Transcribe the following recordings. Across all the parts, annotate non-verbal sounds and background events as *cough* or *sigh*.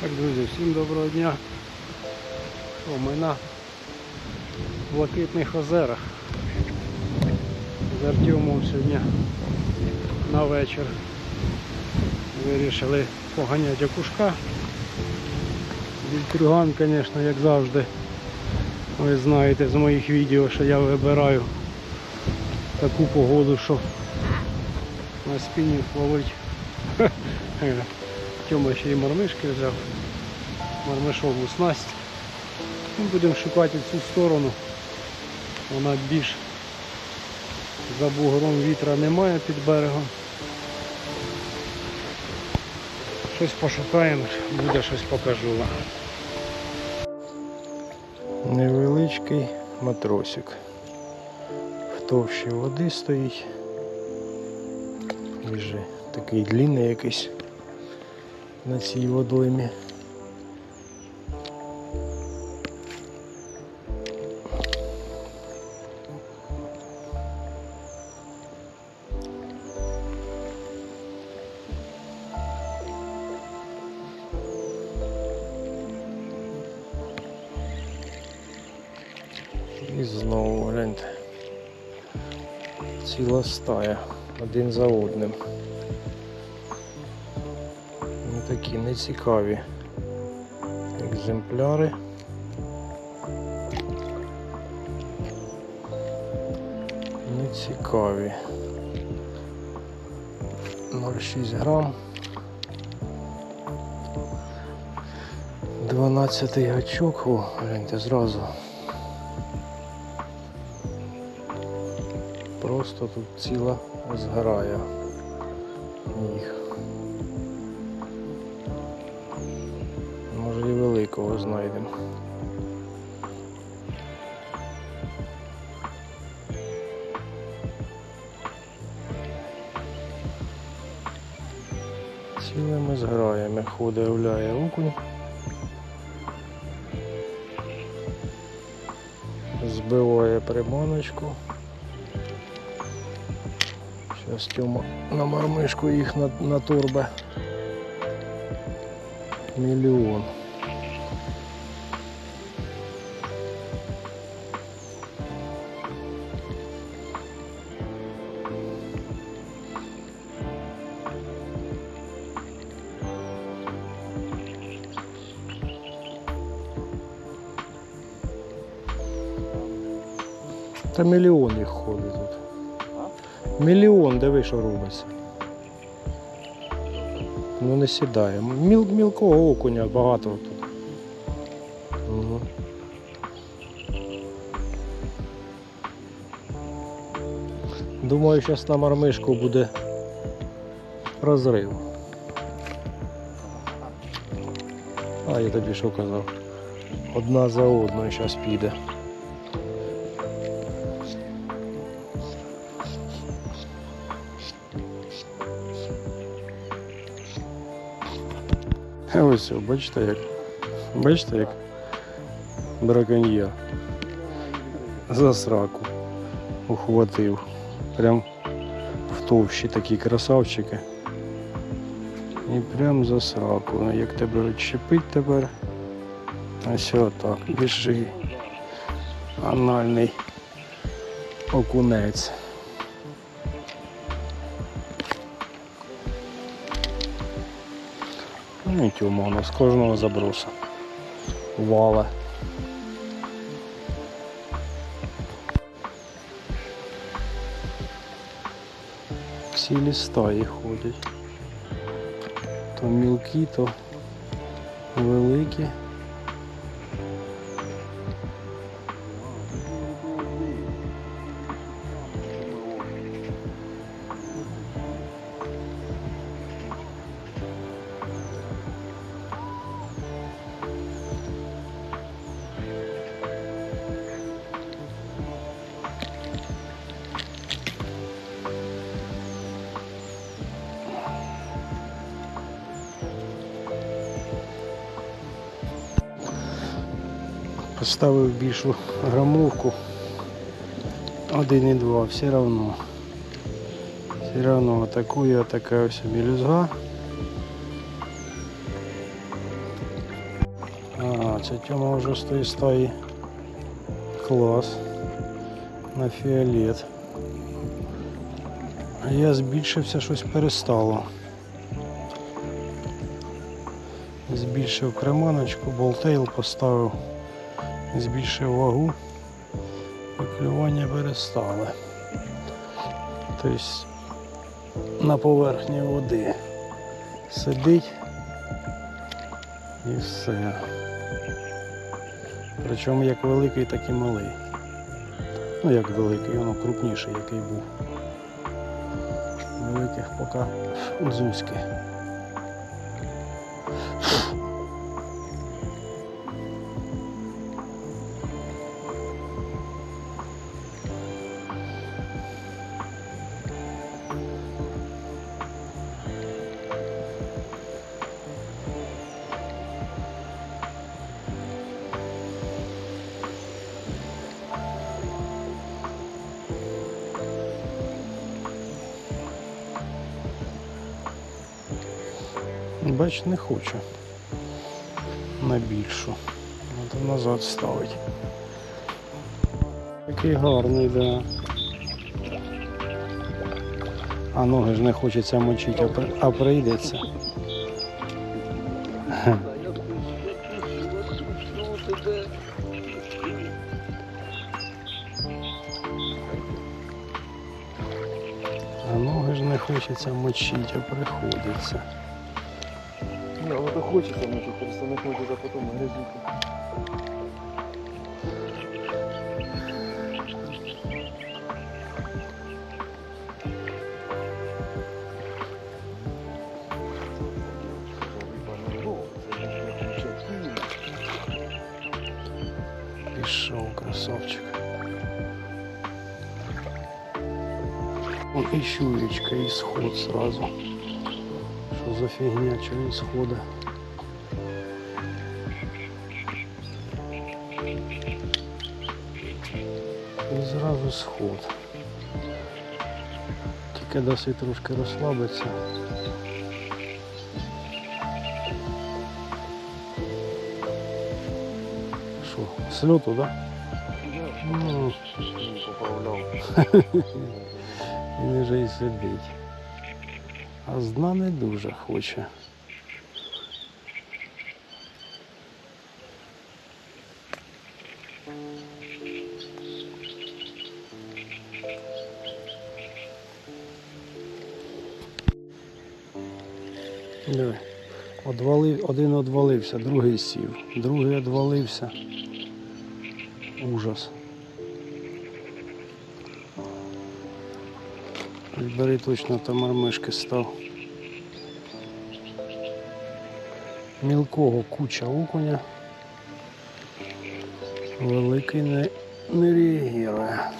Так, друзі, всім доброго дня. О, ми на Блакитних озерах. З Артемом сьогодні на вечір вирішили поганяти окушка. Вільтрюган, звісно, як завжди. Ви знаєте з моїх відео, що я вибираю таку погоду, що на спінінг ловить. *laughs* Тьома ще й мармишки взяв. Мармишову снасть. Ми будемо шукати цю сторону. Вона більш за бугром вітра немає під берегом. Щось пошукаємо, буде щось покажу вам. Невеличкий матросик. В товщі води стоїть. Вже такий длинний якийсь на цій водоймі. І знову гляньте. Ціла стая один за одним. Такі нецікаві екземпляри. Нецікаві. 0,6 грам. 12 гачок, о, гляньте зразу. Просто тут ціла зграя їх. Великого знайдемо. Цілими зграями ходить, гуляє окунь. Збиває приманочку. Зараз Тьома на мармишку їх на, на торбе. Мільйон. Та мільйон їх ходить тут. Мільйон, диви, що робиться. Ну не сідає. Міл, мілкого окуня багато тут. Угу. Думаю, зараз на мармишку буде розрив. А я тобі що казав? Одна за одною зараз піде. Ось, о, бачите як. Бачите як браконьєр за сраку ухватив. Прям в товщі такі красавчики. І прям за сраку. Ну, Як тебе відчепить тепер. Ось отак. Біжи. Анальний окунець. Ну і з кожного заброса. Вала. Цілі стаї ходять. То мілкі, то великі. Поставив більшу грамовку 1,2, все равно. Все равно атакує така ось мілюзга. 12. Тьома вже з тої стаї. Клас. На фіолет. А я збільшився, щось перестало. Збільшив креманочку, болтейл поставив, збільшив вагу і клювання перестали. Тобто на поверхні води сидить і все. Причому як великий, так і малий. Ну як великий, воно крупніший, який був. Великих поки зузьки. Бач, не хоче на більшу. Треба назад ставити. Такий гарний, да. А ноги ж не хочеться мочити, а прийдеться. А ноги ж не хочеться мочити, а приходиться. Не, ну это хочется, но это просто не хочется потом на грязюку. Пішов красавчик. Он і щуєчка, і сход сразу. Що за фігня, чого і сходи? І зразу сход. Тільки досить трошки розслабиться. Що, сльоту, так? Да? Ну, Не поправлял. *laughs* Він вже і сидить. А з дна не дуже хоче. Диви. Одвалив, один одвалився, другий сів, другий одвалився. Ужас. Бери точно там мармишки став. Мілкого куча окуня. Великий не, не реагує.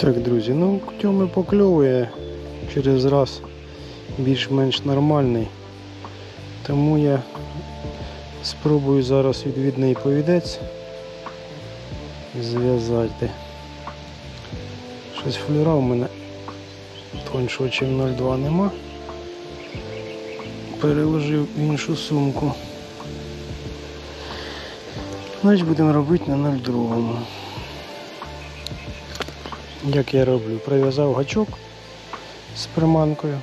Так, друзі, ну тьоми покльовує через раз більш-менш нормальний. Тому я спробую зараз відвідний повідець зв'язати. Щось флюра у мене тоншого, ніж 0,2 нема. Переложив в іншу сумку. Значить будемо робити на 0,2. Як я роблю? Прив'язав гачок з приманкою,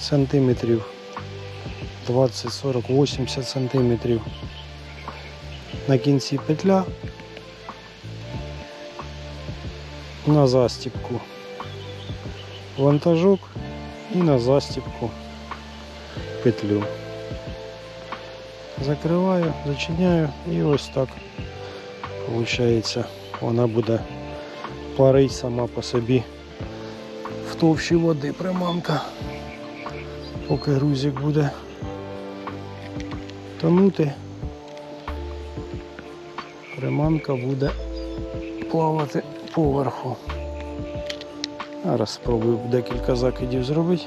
сантиметрів 20, 40, 80 сантиметрів. На кінці петля на застіпку вантажок і на застіпку петлю. Закриваю, зачиняю і ось так виходить. Вона буде парить сама по собі в товщі води приманка. Поки грузик буде тонути, приманка буде плавати поверху. Зараз спробую декілька закидів зробити.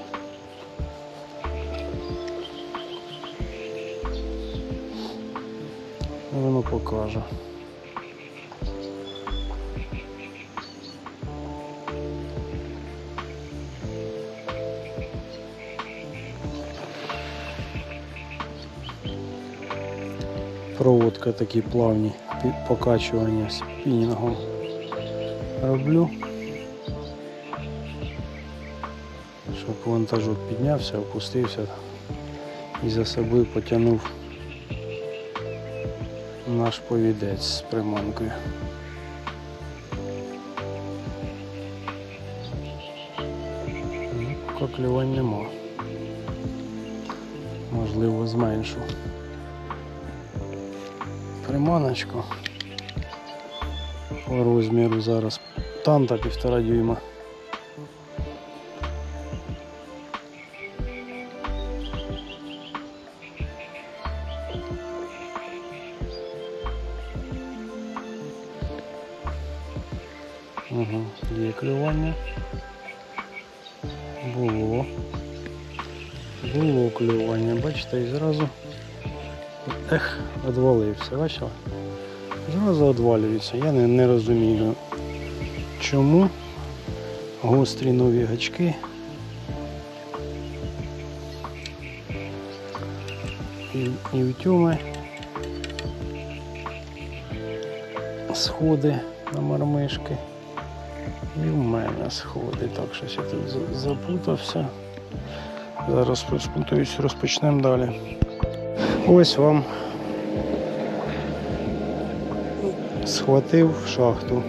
Проводка такі плавні покачування з пінінгом роблю. Щоб вантажок піднявся, опустився і за собою потягнув наш повідець з приманкою. Ну, поки клювань нема. Можливо, зменшу приманочку по розміру зараз танта півтора дюйма. Угу, є клювання. Було. Було клювання, бачите, і зразу ех, відвалився, бачила? Зразу відвалюється. Я не, не розумію, чому гострі нові гачки. І, і в тюми сходи на мармишки. І в мене сходи. Так, щось я тут запутався. Зараз розпутаюсь, розпочнемо далі. Ось вам схватив шахту.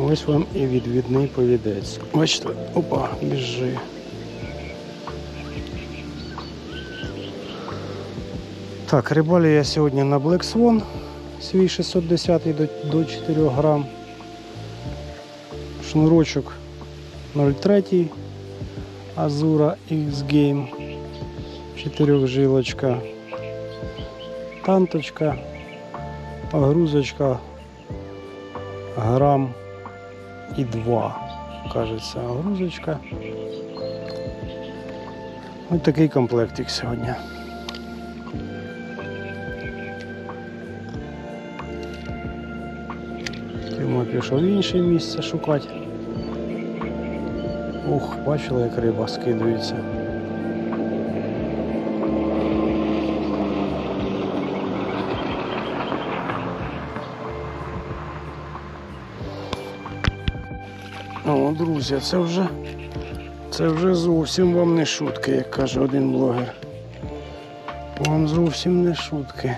Ось вам і відвідний повідець. Бачите, опа, біжи. Так, рибалю я сьогодні на Black Swan свій 610 до, до 4 грам. Шнурочок 0,3 Azura X Game. Чотирьохжилочка. Танточка. Грузочка грам і 2, кажеться, грузочка. Ось такий комплектик сьогодні. Тима пішов в інше місце шукати. Ух, бачили, як риба скидується. Друзі, це вже це вже зовсім вам не шутки, як каже один блогер. Вам зовсім не шутки.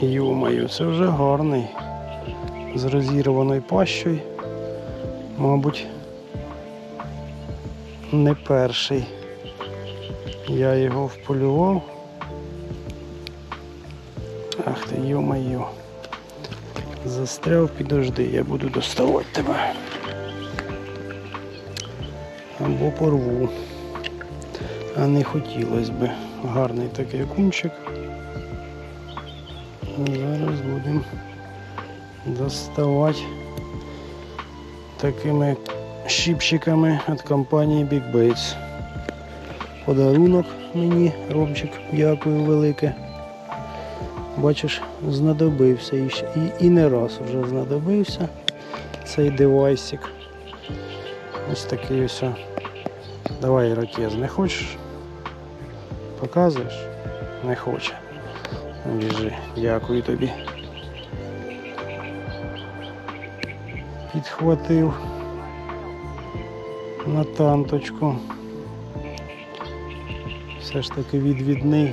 Йомаю, це вже гарний. З розірваною пащою. Мабуть, не перший. Я його вполював. Ах ти, йо-моє. Застряв, підожди, я буду доставати тебе. Або порву. А не хотілося б. Гарний такий окунчик. Зараз будемо доставати такими щипчиками від компанії Big Baits. Подарунок мені, Ромчик, дякую велике. Бачиш, знадобився і, і не раз вже знадобився цей девайсик. Ось такий ось. Давай ракез, не хочеш? Показуєш? Не хоче. Біжи, дякую тобі. Підхватив. на танточку. Все ж таки відвідний.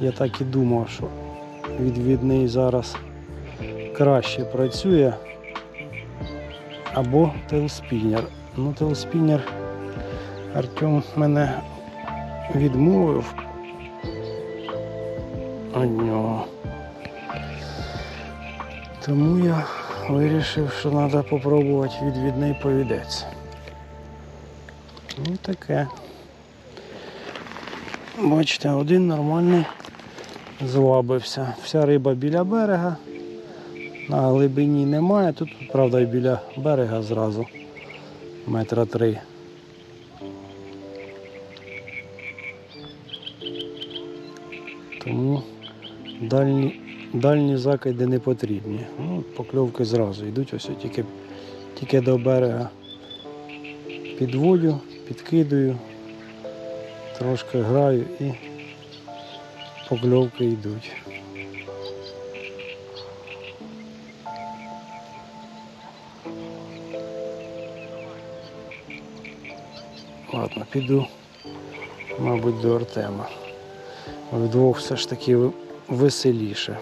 Я так і думав, що відвідний зараз краще працює. Або телспінер. Ну, телспінер Артем мене відмовив від нього. Тому я вирішив, що треба спробувати відвідний повідець. Ну таке. Бачите, один нормальний звабився. Вся риба біля берега. На глибині немає. Тут, правда, і біля берега зразу метра три. Тому дальні, дальні закиди не потрібні. Ну, покльовки зразу йдуть ось тільки, тільки до берега. Підводю, підкидую, трошки граю і покльовки йдуть. Ладно, піду, мабуть, до Артема. Вдвох все ж таки веселіше.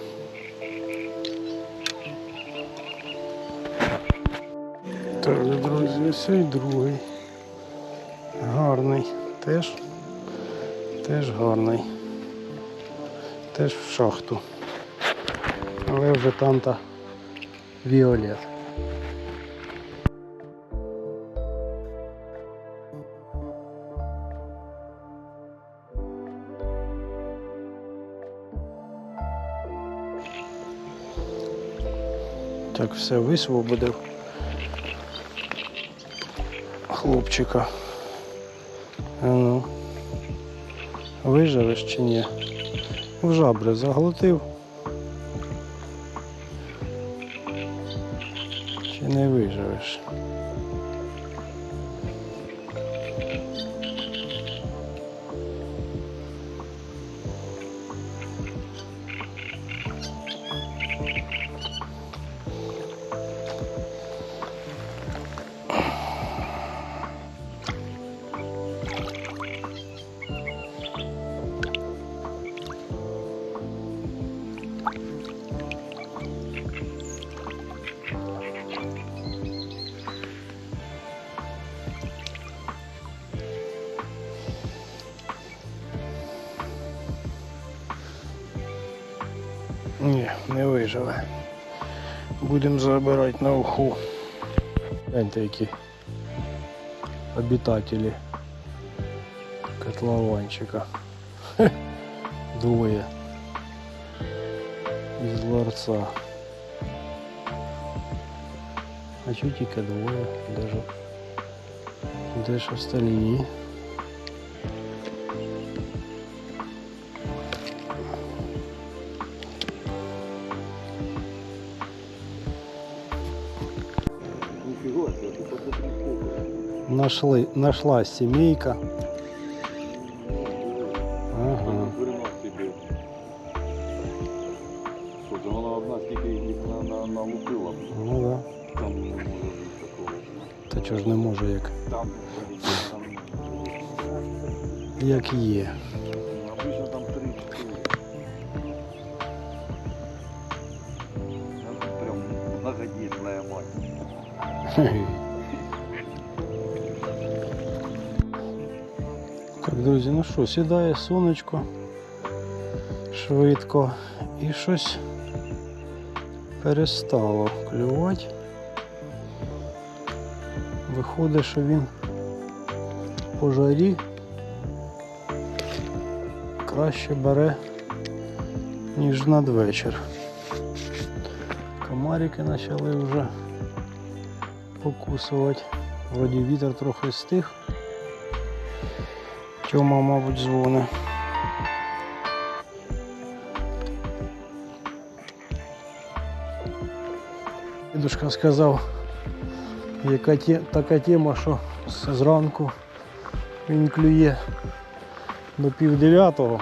Так, друзі, ось і другий. Гарний. Теж, теж гарний. Теж в шахту. Але вже там та Віолет. Все висвободив хлопчика. Ну. Виживеш чи ні? В жабри заглотив. Чи не виживеш? Ні, не виживе. Будемо забирати на уху. Гляньте, які обітателі котлованчика. Хе, Двоє. Із ларца. А чого тільки двоє? Де ж, де ж остальні? Нашли, нашлась семейка. Ага. Вона одна стільки їх на, на, налупила. Ну да. Там не може такого. Та чого ж не може як, Там, як є. обычно там 3-4. Прям многодетная мать. *laughs* друзі, ну що, сідає сонечко швидко і щось перестало клювати. Виходить, що він по жарі краще бере, ніж надвечір. Комарики почали вже покусувати. Вроді вітер трохи стих. Тьома, мабуть, дзвони. Дідушка сказав, яка те, така тема, що зранку він клює до пів дев'ятого.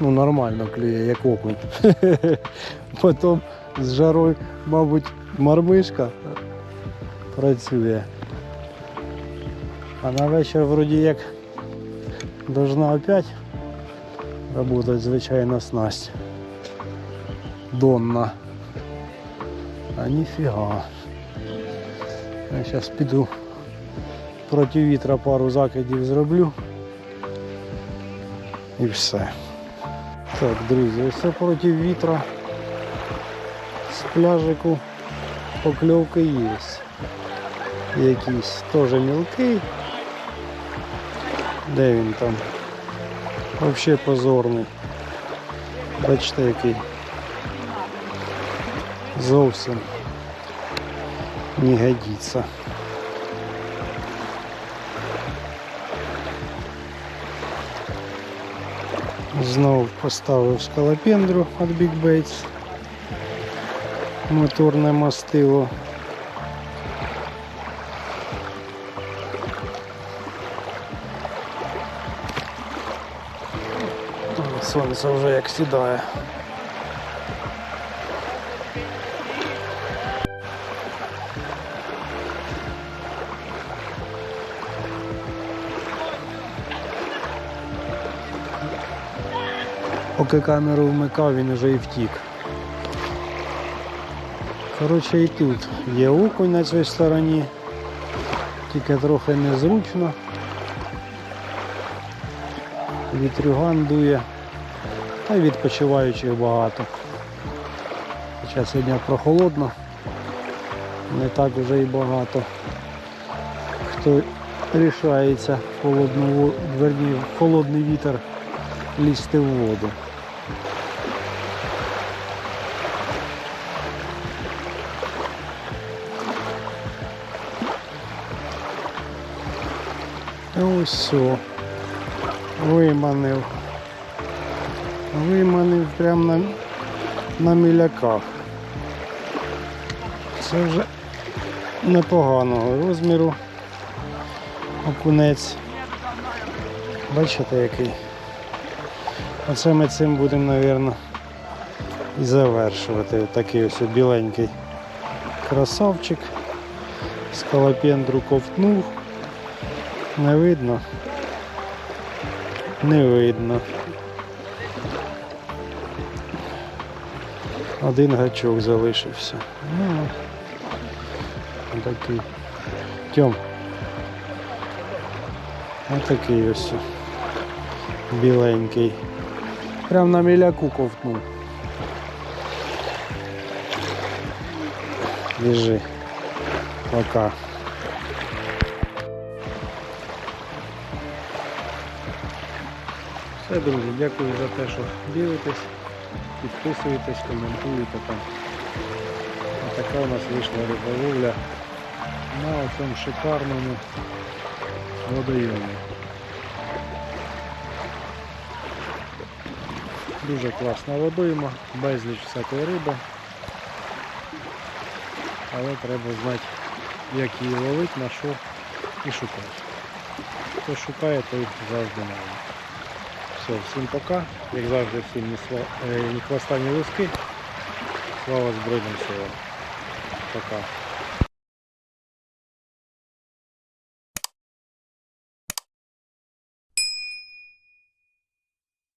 Ну, нормально клює, як окунь. *laughs* Потім з жарою, мабуть, мармишка працює. А на вечір вроді як должна опять работать звичайна снасть. Донна. А ніфіга. Я зараз піду проти вітра пару закидів зроблю. І все. Так, друзі, все проти вітра. З пляжику покльовки є. Якийсь теж мілкий. Де він там? Взагалі позорний. Бачите який. Зовсім не годиться. Знов поставив скалопендру від Big Baits. Моторне мастило. Сонце вже як сідає. Поки камеру вмикав, він вже і втік. Коротше і тут є окунь на цій стороні, тільки трохи незручно. Вітрюган дує, та й відпочиваючих багато. Хоча сьогодні прохолодно, не так вже і багато. Хто рішається в холодну, верні, холодний вітер лізти в воду. Ось все. Виманив. Виманив прямо на, на міляках. Це вже непоганого розміру. Окунець. Бачите який? Оце ми цим будемо, мабуть, і завершувати. Такий ось біленький красавчик. Скалопендру ковтнув. Не видно. Не видно. Один гачок залишився. Ну, такий. Тьом. Отакий ось. Біленький. Прям на міляку ковтнув. Біжи. Пока. Все, друзі, дякую за те, що дивитесь, підписуєтесь, коментуєте там. А така у нас вийшла риболовля на цьому шикарному водойомі. Дуже класна водойма, безліч всякої риби. Але треба знати, як її ловити, на що і шукати. Хто шукає, той завжди має. Все, всім пока. Як завжди, всім сла... е, хвоста, ні луски. Слава Збройним силам. Пока.